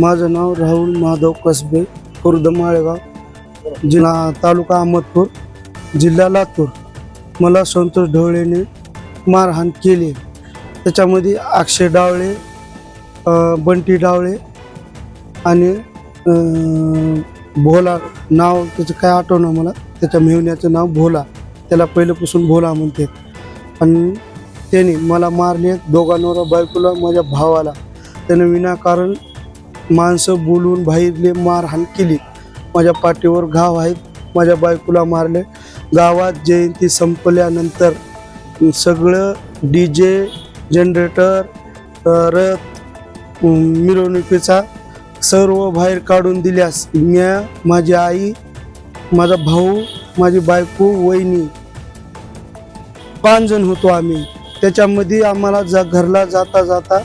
माझं नाव राहुल माधव कसबे खुर्द माळेगाव जिल्हा तालुका अहमदपूर जिल्हा लातूर. मला संतोष ढवळेने मारहाण केली. त्याच्यामध्ये अक्षय डावळे बंटी डावळे आणि भोला नाव त्याचं काय आठवणं मला? त्याच्या मेहण्याचं नाव भोला. त्याला पहिल्यापासून भोला म्हणते आणि त्याने मला मारले. दोघांवर बायकोला माझ्या भावाला. त्यानं विनाकारण माणसं बोलून बाहेरले मारहाण केली. माझ्या पाठीवर घाव आहेत. माझ्या बायकोला मारले. गावात जयंती संपल्यानंतर सगळं डी जे जनरेटर रथ मिरवणुकीचा सर्व बाहेर काढून दिल्यास म्या माझी आई माझा भाऊ माझी बायको वहिनी पाच जण होतो आम्ही. त्याच्यामध्ये आम्हाला जा घरला जाता जाता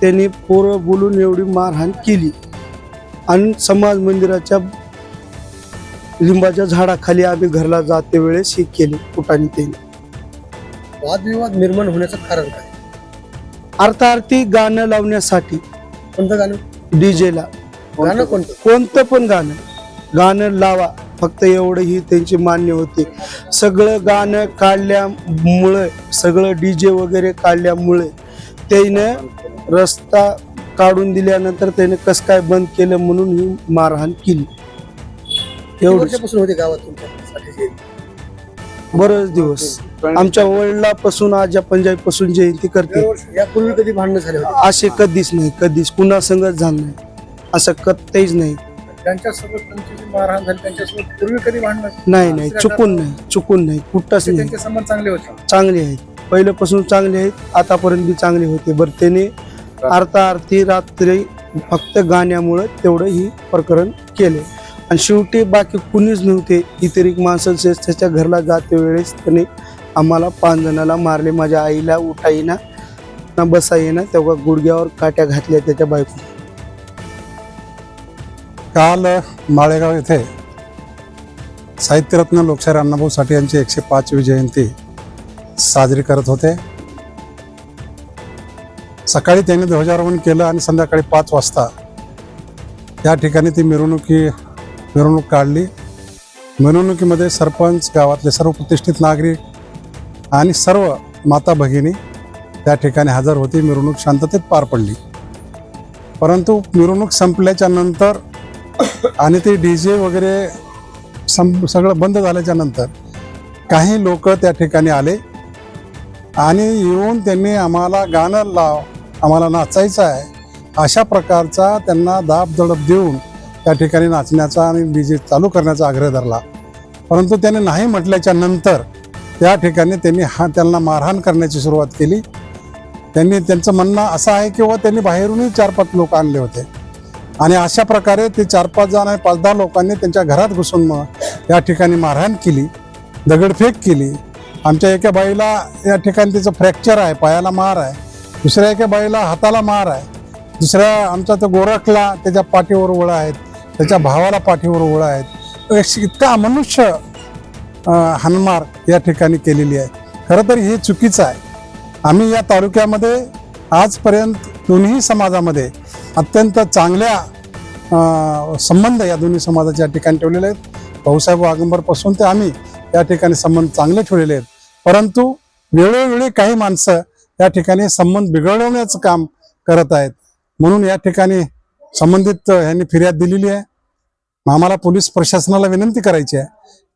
त्यांनी पोरं बोलून एवढी मारहाण केली. आणि समाज मंदिराच्या लिंबाच्या झाडाखाली आम्ही घरला जाते वेळेस ही केली कुटाने त्यांनी वादविवाद निर्माण होण्याचं कारण काय? अर्थार्थी गाणं लावण्यासाठी. कोणतं गाणं? डीजेला. गाणं कोणतं? कोणतं पण गाणं. गाणं लावा. फक्त एवढं ही त्यांची मान्य होते. सगळं गाणं काढल्यामुळे सगळं डीजे वगैरे काढल्यामुळे त्यानं रस्ता काढून दिल्यानंतर त्याने कसं काय बंद केलं म्हणून ही मारहाण केली. वर्षापासून होते गावात तुमच्या बरंच दिवस. आमच्या वडिलापासून आजा पंजाबीपासून जयंती करते. यापूर्वी कधी भांडणं झाले होते? असे कधीच नाही कधीच. कुणा संगत झालं नाही. असं कधीच नाही. त्यांच्यासोबत तुमची जी मारहाण झाली त्यांच्यासोबत पूर्वी कधी भांडणं नाही नाही. चुकून नाही. चुकून नाही. कुठंच नाही. त्यांचे संबंध चांगले होते? चांगले आहेत. पहिल्यापासून चांगले आहेत आतापर्यंत बी चांगले होते. बरं त्याने अर्थार्थी रात्री फक्त गाण्यामुळं तेवढं ही प्रकरण केले. आणि शेवटी बाकी कुणीच नव्हते. इतर माणसांचे त्याच्या घरला जाते वेळेस त्याने आम्हाला पाच जणाला मारले. माझ्या आईला उठा येईना ना बसा येईना तेव्हा गुडघ्यावर काट्या घातल्या त्याच्या बायको काल माळेगाव येथे साहित्यरत्न लोकशाहीर अण्णाभाऊ साठे यांची एकशे पाचवी जयंती साजरी करत होते. सकाळी त्यांनी ध्वजारोहण केलं आणि संध्याकाळी पाच वाजता त्या ठिकाणी ती मिरवणुकी मिरवणूक काढली. मिरवणुकीमध्ये सरपंच गावातले सर्व प्रतिष्ठित नागरिक आणि सर्व माता भगिनी त्या ठिकाणी हजर होती. मिरवणूक शांततेत पार पडली. परंतु मिरवणूक संपल्याच्या नंतर आणि ते डी जे वगैरे सं सगळं बंद झाल्याच्यानंतर काही लोक त्या ठिकाणी आले. आणि येऊन त्यांनी आम्हाला गाणं लाव आम्हाला नाचायचं आहे अशा प्रकारचा त्यांना दाब दडप देऊन त्या ठिकाणी नाचण्याचा आणि डी जे चालू करण्याचा आग्रह धरला. परंतु त्याने नाही म्हटल्याच्या नंतर त्या ठिकाणी त्यांनी हा त्यांना मारहाण करण्याची सुरुवात केली. त्यांनी त्यांचं म्हणणं असं आहे की व त्यांनी बाहेरूनही चार पाच लोक आणले होते. आणि अशा प्रकारे ते चार पाच जण आणि पाच दहा लोकांनी त्यांच्या घरात घुसून मग या ठिकाणी मारहाण केली दगडफेक केली. आमच्या एका बाईला या ठिकाणी तिचं फ्रॅक्चर आहे पायाला मार आहे. दुसऱ्या एका बाईला हाताला मार आहे. दुसऱ्या आमचा तो गोरखला त्याच्या पाठीवर ओळा आहेत त्याच्या भावाला पाठीवर ओळा आहेत एक इतका अमनुष्य हनमार या ठिकाणी केलेली आहे. खरं तर हे चुकीचं आहे. आम्ही या तालुक्यामध्ये आजपर्यंत दोन्ही समाजामध्ये अत्यंत चांगल्या संबंध या दोन्ही समाजाच्या ठिकाणी ठेवलेले आहेत. भाऊसाहेब वागंबरपासून ते आम्ही या ठिकाणी संबंध चांगले ठेवलेले आहेत. परंतु वेळोवेळी काही माणसं या ठिकाणी संबंध बिघडवण्याचं काम करत आहेत. म्हणून या ठिकाणी संबंधित यांनी फिर्याद दिलेली आहे. आम्हाला पोलीस प्रशासनाला विनंती करायची आहे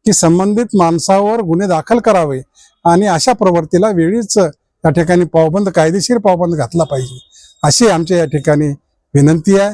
की संबंधित माणसावर गुन्हे दाखल करावे आणि अशा प्रवृत्तीला वेळीच या ठिकाणी पावबंद कायदेशीर पावबंद घातला पाहिजे. अशी आमच्या या ठिकाणी विनंती आहे.